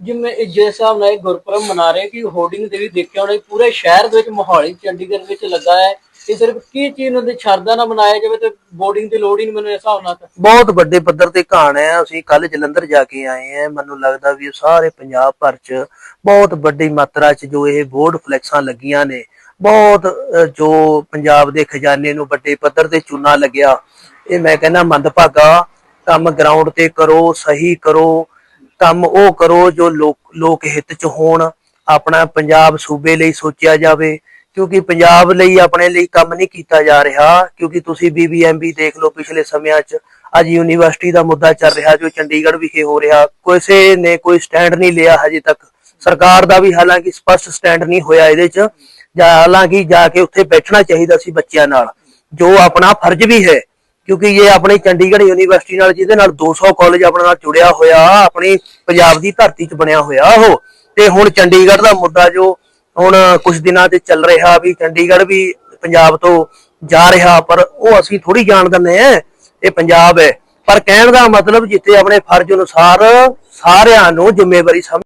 ਜਿਵੇਂ ਇਹ ਜਿਸ ਹਿਸਾਬ ਨਾਲ ਇਹ ਗੁਰਪੁਰਬ ਮਨਾ ਰਹੇ ਕਿ ਹੋਰਡਿੰਗ ਤੇ ਵੀ ਦੇਖਿਆ ਹੋਣਾ ਪੂਰੇ ਸ਼ਹਿਰ ਦੇ ਵਿੱਚ, ਮੋਹਾਲੀ, ਚੰਡੀਗੜ੍ਹ ਵਿੱਚ ਲੱਗਾ ਹੈ। ਇਹ ਸਿਰਫ ਕੀ ਚੀਜ਼ ਨੂੰ ਸ਼ਰਧਾ ਨਾਲ ਮਨਾਇਆ ਜਾਵੇ ਤੇ ਬੋਰਡਿੰਗ ਦੀ ਲੋੜ ਹੀ ਨਹੀਂ ਮੈਨੂੰ ਇਸ ਹਿਸਾਬ ਨਾਲ ਤਾਂ। ਬਹੁਤ ਵੱਡੇ ਪੱਧਰ ਤੇ ਕਹਾਣ ਹੈ। ਅਸੀਂ ਕੱਲ ਜਲੰਧਰ ਜਾ ਕੇ ਆਏ ਆ ਮੈਨੂੰ ਲੱਗਦਾ ਵੀ ਸਾਰੇ ਪੰਜਾਬ ਭਰ ਚ ਬਹੁਤ ਵੱਡੀ ਮਾਤਰਾ ਚ ਜੋ ਇਹ ਬੋਰਡ ਫਲੈਕਸਾਂ ਲੱਗੀਆਂ ਨੇ, ਬਹੁਤ ਜੋ ਪੰਜਾਬ ਦੇ ਖਜ਼ਾਨੇ ਨੂੰ ਵੱਡੇ ਪੱਧਰ ਤੇ ਚੂਨਾ ਲੱਗਿਆ। ਇਹ ਮੈਂ ਕਹਿੰਦਾ ਮੰਦਭਾਗਾ, ਕੰਮ ਗਰਾਊਂਡ ਤੇ ਕਰੋ, ਸਹੀ ਕਰੋ। ਕੰਮ ਉਹ ਕਰੋ ਜੋ ਲੋਕ ਹਿੱਤ ਚ ਹੋਣ, ਆਪਣਾ ਪੰਜਾਬ ਸੂਬੇ ਲਈ ਸੋਚਿਆ ਜਾਵੇ। ਕਿਉਂਕਿ ਪੰਜਾਬ ਲਈ ਆਪਣੇ ਲਈ ਕੰਮ ਨਹੀਂ ਕੀਤਾ ਜਾ ਰਿਹਾ, ਕਿਉਂਕਿ ਤੁਸੀਂ ਬੀਬੀਐਮਬੀ ਦੇਖ ਲਓ ਪਿਛਲੇ ਸਮਿਆਂ 'ਚ, ਅੱਜ ਯੂਨੀਵਰਸਿਟੀ ਦਾ ਮੁੱਦਾ ਚੱਲ ਰਿਹਾ ਜੋ ਚੰਡੀਗੜ੍ਹ ਵਿਖੇ ਹੋ ਰਿਹਾ। ਕਿਸੇ ਨੇ ਕੋਈ ਸਟੈਂਡ ਨਹੀਂ ਲਿਆ ਹਜੇ ਤੱਕ। ਸਰਕਾਰ ਦਾ ਵੀ ਹਾਲਾਂਕਿ ਸਪਸ਼ਟ ਸਟੈਂਡ ਨਹੀਂ ਹੋਇਆ ਇਹਦੇ 'ਚ। ਜਾਂ ਹਾਲਾਂਕਿ ਜਾ ਕੇ ਉੱਥੇ ਬੈਠਣਾ ਚਾਹੀਦਾ ਸੀ ਬੱਚਿਆਂ ਨਾਲ। ਜੋ ਆਪਣਾ ਫਰਜ਼ ਵੀ ਹੈ ਕਿਉਂਕਿ ਇਹ ਆਪਣੀ ਚੰਡੀਗੜ੍ਹ ਯੂਨੀਵਰਸਿਟੀ ਨਾਲ, ਜਿਹਦੇ ਨਾਲ 200 ਕਾਲਜ ਆਪਣੇ ਨਾਲ ਜੁੜਿਆ ਹੋਇਆ, ਆਪਣੀ ਪੰਜਾਬ ਦੀ ਧਰਤੀ 'ਚ ਬਣਿਆ ਹੋਇਆ ਉਹ। ਤੇ ਹੁਣ ਚੰਡੀਗੜ੍ਹ ਦਾ ਮੁੱਦਾ ਜੋ ਹੁਣ ਕੁਝ ਦਿਨਾਂ ਤੇ ਚੱਲ ਰਿਹਾ ਵੀ ਚੰਡੀਗੜ੍ਹ ਵੀ ਪੰਜਾਬ ਤੋਂ ਜਾ ਰਿਹਾ, ਪਰ ਉਹ ਅਸੀਂ ਥੋੜੀ ਜਾਣ ਦਿੰਦੇ ਆ ਇਹ ਪੰਜਾਬ ਹੈ। ਪਰ ਕਹਿਣ ਦਾ ਮਤਲਬ ਜਿੱਥੇ ਆਪਣੇ ਫਰਜ਼ ਅਨੁਸਾਰ ਸਾਰਿਆਂ ਨੂੰ ਜ਼ਿੰਮੇਵਾਰੀ ਸਮਝ